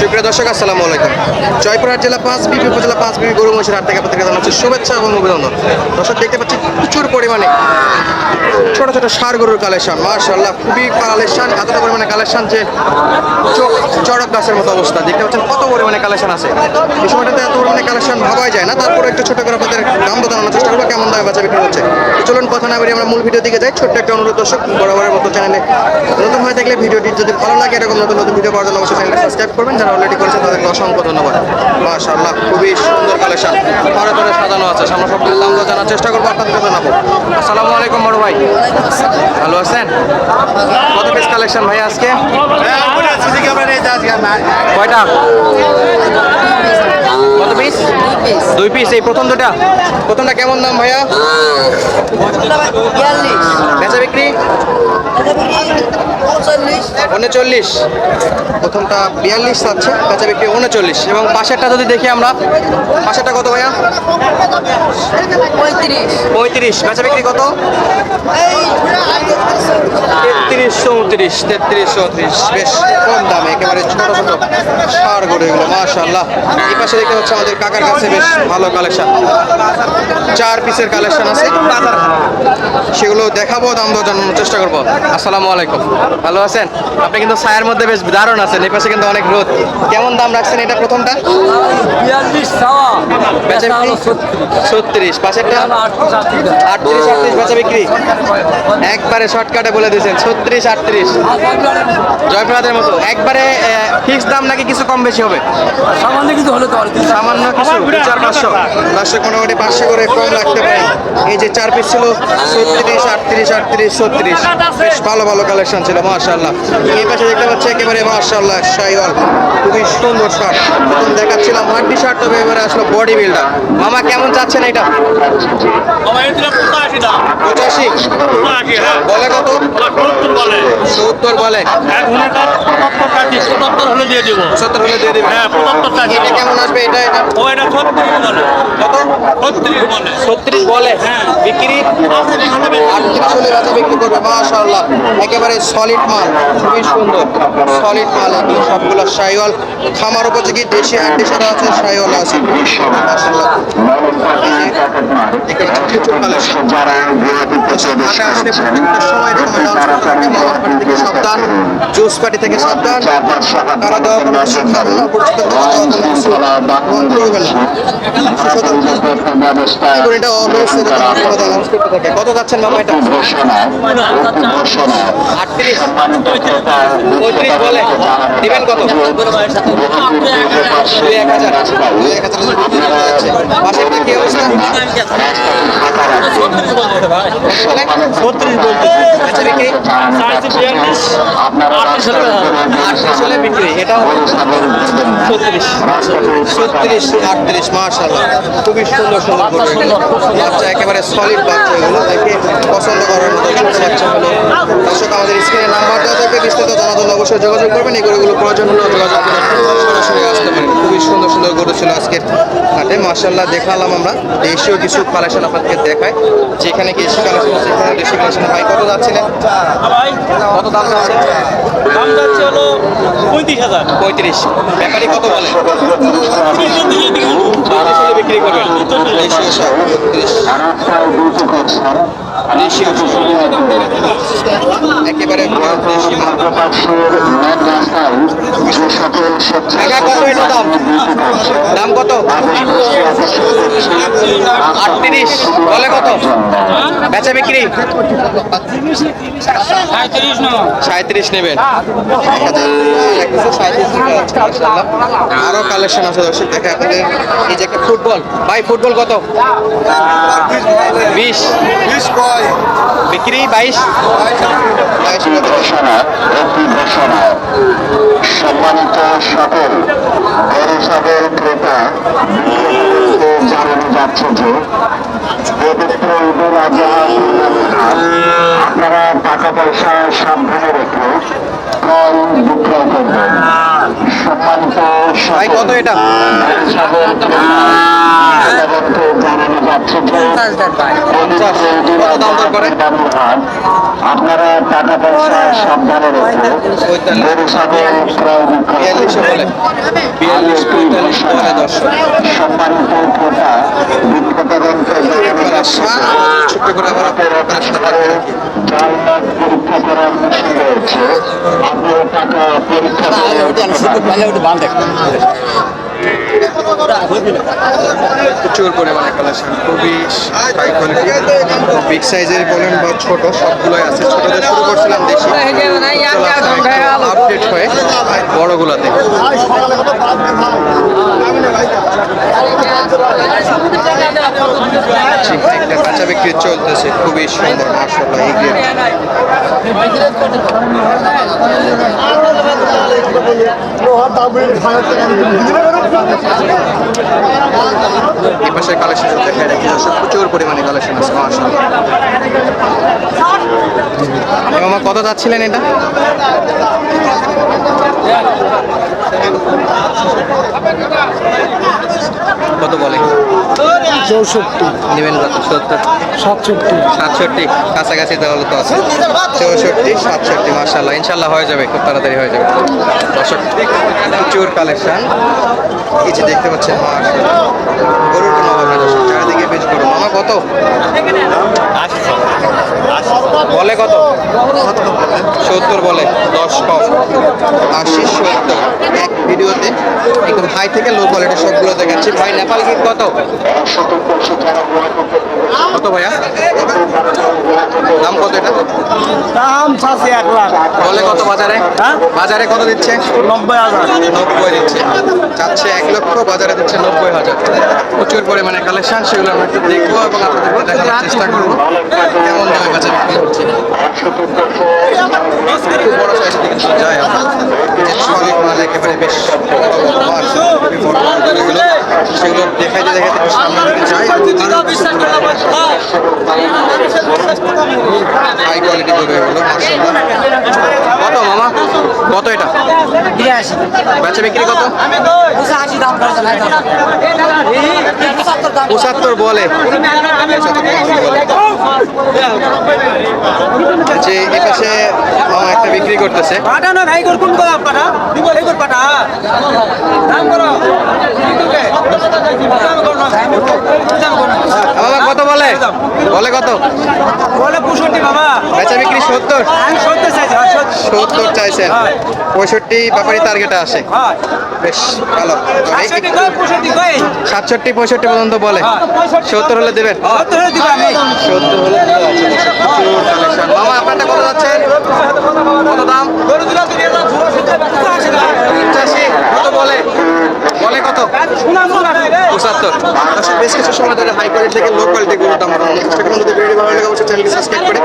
সুপ্রিয় দর্শক, আসসালামু আলাইকুম। জয়পুরহাট জেলা পাঁচ বিপি উপজেলা পাঁচ বিপি গরু মহিষের হাট থেকে আপনাদেরকে জানাচ্ছি শুভেচ্ছা এবং অভিনন্দন। দর্শক, দেখতে পাচ্ছি প্রচুর পরিমাণে ছোট ছোট সার গরুর কালেকশন। মার্শাল্লাহ খুবই কালেকশন, এতটা পরিমাণে কালেকশন যে চোখ চড়ক গাছের মতো অবস্থা। দেখতে পাচ্ছেন কত পরিমাণে কালেকশন আছে। এই সময়টাতে এত পরিমাণে কালেকশন ভাবাই যায় না। তারপরে একটু ছোট করে আপনাদের দাম জানানোর চেষ্টা করব, কেমন দামে বাচ্চা বিক্রি হচ্ছে। চলুন কথা না বেরিয়ে আমরা মূল ভিডিও দিকে যাই। ছোট্ট একটা অনুরোধ দর্শক, বরাবরের মতো চ্যানেলে নতুন হয়ে থাকলে ভিডিওটি যদি ভালো লাগে, এরকম নতুন নতুন ভিডিও পাওয়ার জন্য অবশ্যই চ্যানেলটা সাবস্ক্রাইব করবেন। যারা অলরেডি করেছেন, তাদেরকে অসংখ্য ধন্যবাদ। মাশাআল্লাহ, খুবই সুন্দর কালেকশন ঘরে ঘরে সাজানো আছে। সামনে সব দাম দর জানার চেষ্টা করব, আপনাদেরকে জানাব। আসসালামু আলাইকুম বড় ভাই। ভালো আছেন? কত পিস কালেকশন ভাই আজকে। কয়টা? পিস দুই পিস এই প্রথম দুটা? প্রথমটা কেমন দাম ভাইয়া? বেচা বিক্রি? উনচল্লিশ। প্রথমটা বিয়াল্লিশ আছে বেচা বিক্রি উনচল্লিশ। এবং পাশেরটা যদি দেখি আমরা পাশেরটা কত ভাইয়া? পঁয়ত্রিশ। পঁয়ত্রিশ। বেচা বিক্রি কত? তেত্রিশ চৌত্রিশ তেত্রিশ চৌত্রিশ। বেশ কম দামে একেবারে ছোট ছোট। সার গরু এগুলো মাশাল্লাহ এই পাশে দেখতে হচ্ছে আমাদের কাকার কাছে বেশ ভালো কালেকশন চার পিসের কালেকশন আছে। সেগুলো দেখাবো দাম দর জানানোর চেষ্টা করব। আসসালামু আলাইকুম। ভালো আছেন? আপনি কিন্তু ছায়ের মধ্যে বেশ দারুণ আছেন। এই পাশে কিন্তু অনেক রোদ। কেমন দাম রাখছেন এটা প্রথমটা? ছত্রিশ। পাশেরটা আটত্রিশ আটত্রিশ। বেচা বিক্রি? একবারে শর্টকাটে বলে দিয়েছেন। ছত্রিশ আটত্রিশ। জয়প্রভাতের মতো। একবারে ফিক্স দাম নাকি কিছু কম বেশি হবে? সামান্য কিছু হলে তো সামান্য চার পাঁচশো। মোটামুটি পাঁচশো করে কম রাখতে পারে। এই যে চার পিস ছিল ছত্রিশ আটত্রিশ আটত্রিশ ছত্রিশ। বেশ ভালো ভালো কালেকশন ছিল মার্শাল্লাহ এই পাশে দেখতে পাচ্ছি একেবারে মার্শাল্লাহ শাইওয়াল খুবই সুন্দর শার্ট প্রথম দেখাচ্ছিলাম হাড্ডি শার্ট তবে এবারে আসলো বডি বিল্ডার মামা কেমন চাচ্ছেন এটা? পঁচাশি বলে কত? সত্তর বলে। পঁচাত্তর হলে দিয়ে দেবে। এটা কেমন আসবে? এটা এটা? কত ছত্রিশ বলে। বিক্রি? আটত্রিশ হলে বেচা বিক্রি করবে মাশাআল্লাহ। একেবারে সলিড মাল খুবই সুন্দর। সলিড মাল এগুলো সবগুলো শাইওয়াল। খামার উপযোগী দেশে আছে শাইওয়াল আছে। এখানে কালেকশন ঢাকা আসলে প্রত্যেকটা সময় থাকে সাবধান জুস পার্টি থেকে সাবধান তারা দেওয়া কোনো কত যাচ্ছেন মামা এটা আটত্রিশ পঁয়ত্রিশ বলে দিবেন কত দুই এক হাজার দুই এক হাজার কি অবস্থা ছত্রিশ বলতে আচ্ছা বিক্রি আটত্রিশ হলে বিক্রি এটাও ছত্রিশ। ছত্রিশ আটত্রিশ মার্শাল্লাহ খুবই সুন্দর সুন্দর বাচ্চা একেবারে সলিড বাচ্চা এগুলো। পছন্দ করার মতো বাচ্চা হলো দর্শক আমাদের স্ক্রিনে নাম্বার দেওয়া থাকবে বিস্তারিত জানার জন্য অবশ্যই যোগাযোগ করবেন। এই গরুগুলো প্রয়োজন হলে যোগাযোগ করে সরাসরি আসতে পারেন। খুবই সুন্দর সুন্দর গরু ছিল আজকের হাটে। মার্শাল্লাহ দেখালাম আমরা। দেশীয় কিছু কালেকশন আপনাদেরকে দেখায় যেখানে দেশি কালেকশন সেখানে দেশি কালেকশন ভাই কত যাচ্ছিলেন? কত দাম যাচ্ছে? দাম যাচ্ছে হলো পঁয়ত্রিশ হাজার। পঁয়ত্রিশ। ব্যাপারী কত বলে? চল্লিশ হলে বিক্রি করবেন দেশীয় সার বত্রিশ দেশীয় একেবারে কাকা কত এটা দাম দাম কত? আটত্রিশ। বলে কত? বেচা বিক্রি? সাঁত্রিশ নেবেন আরও কালেকশন আছে দর্শক দেখে আপনাদের এই যে একটা ফুটবল ভাই ফুটবল কত? বিক্রি বাইশ। সম্মানিত সকল গরু ক্রেতা জানানো যাচ্ছে যে পবিত্র ঈদুল আজহা আপনারা টাকা পয়সা সাবধানে রেখে ক্রয় বিক্রয় করবেন। সম্মানিত কত এটা? জানানো যাচ্ছে যে আপনারা টাকা পয়সা সাবধানে বিয়াল্লিশশো বলে। বিয়াল্লিশ পঁয়তাল্লিশ বলে দর্শক। সম্মানিত ক্রেতা বিক্রেতাগণকে ছোট্ট করে আমার পরীক্ষা করা প্রচুর পরিমাণে কালেকশন খুবই হাই কোয়ালিটি বিগ সাইজের বলেন বা ছোট, সবগুলোই আছে। ছোটদের শুরু করছিলাম দেশি আপডেট হয়ে বড়গুলোতে। একটা বিক্রি চলতেছে, খুবই সুন্দর মার্শাল্লাহ এই এই পাশে কালেকশন দেখে রাখি প্রচুর পরিমাণে কালেকশন আছে মার্শাল্লাহ মামা কত যাচ্ছিলেন এটা? কত বলে? চৌষট্টি। নেবেন কত? সত্তর। সাতষট্টি। সাতষট্টি? কাছাকাছি তাহলে তো আছে। চৌষট্টি সাতষট্টি মার্শাল্লাহ ইনশাল্লাহ হয়ে যাবে খুব তাড়াতাড়ি হয়ে যাবে। দর্শক প্রচুর কালেকশন কিছু দেখতে পাচ্ছেন মার্শাল্লাহ গরুর কোনো অভাব নেই করো। মামা, কত? বলে কত? সত্তর বলে, দশ কম। আশি, সত্তর। এক ভিডিওতে একদম হাই থেকে লো কোয়ালিটি সবগুলো দেখাচ্ছি। ভাই, নেপাল গিট কত? কত ভাইয়া? নাম কত এটা? চাষে এক লাখ। বলে কত বাজারে? হ্যাঁ? বাজারে কত দিচ্ছে? নব্বই হাজার। নব্বই দিচ্ছে। চাচ্ছে এক লক্ষ বাজারে দিচ্ছে নব্বই হাজার। প্রচুর পরিমাণে কালেকশন সেগুলো আমরা একটু দেখব এবং আপনাদেরকে দেখানোর চেষ্টা করব। কেমন দামে বাজার বিক্রি হচ্ছে? বড় সাইজের দিকে যায় মাল একেবারে বেশ বড় বড় মাল, খুবই বড় বড় গরুগুলো সেগুলো দেখাইতে দেখাইতে একটু যাই হাই কোয়ালিটি গরু এগুলো কত মামা? কত এটা? বিরাশি। বেচা বিক্রি কত? পঁচাশি দাম করছে ভাই। পঁচাত্তর বলে। যে এ পাশে বিক্রি করতেছে। পাটা না ভাই কোন পাটা? দিব এই পাটা। দাম করো। বাবা কত বলে? বলে কত? বলে পঁয়ষট্টি বাবা। বেচা বিক্রি সত্তর? আমি সত্তর চাই হ্যাঁ, সত্তর। চাইছেন। পঁয়ষট্টি ব্যাপারই টার্গেটে আসে। হ্যাঁ বেশ ভালো। সাতষট্টি পঁয়ষট্টি পর্যন্ত বলে। সত্তর হলে দেবেন। সত্তর হলে মামা আপনারটা কত যাচ্ছেন? কত দাম? কত বলে? বলে কত? পঁচাত্তর। বেশ কিছু সময় ধরে হাই কোয়ালিটি থেকে লো কোয়ালিটি গরুটা আমরা চেষ্টা করুন যদি ভিডিও ভালো লাগে অবশ্যই চ্যানেলকে সাবস্ক্রাইব করে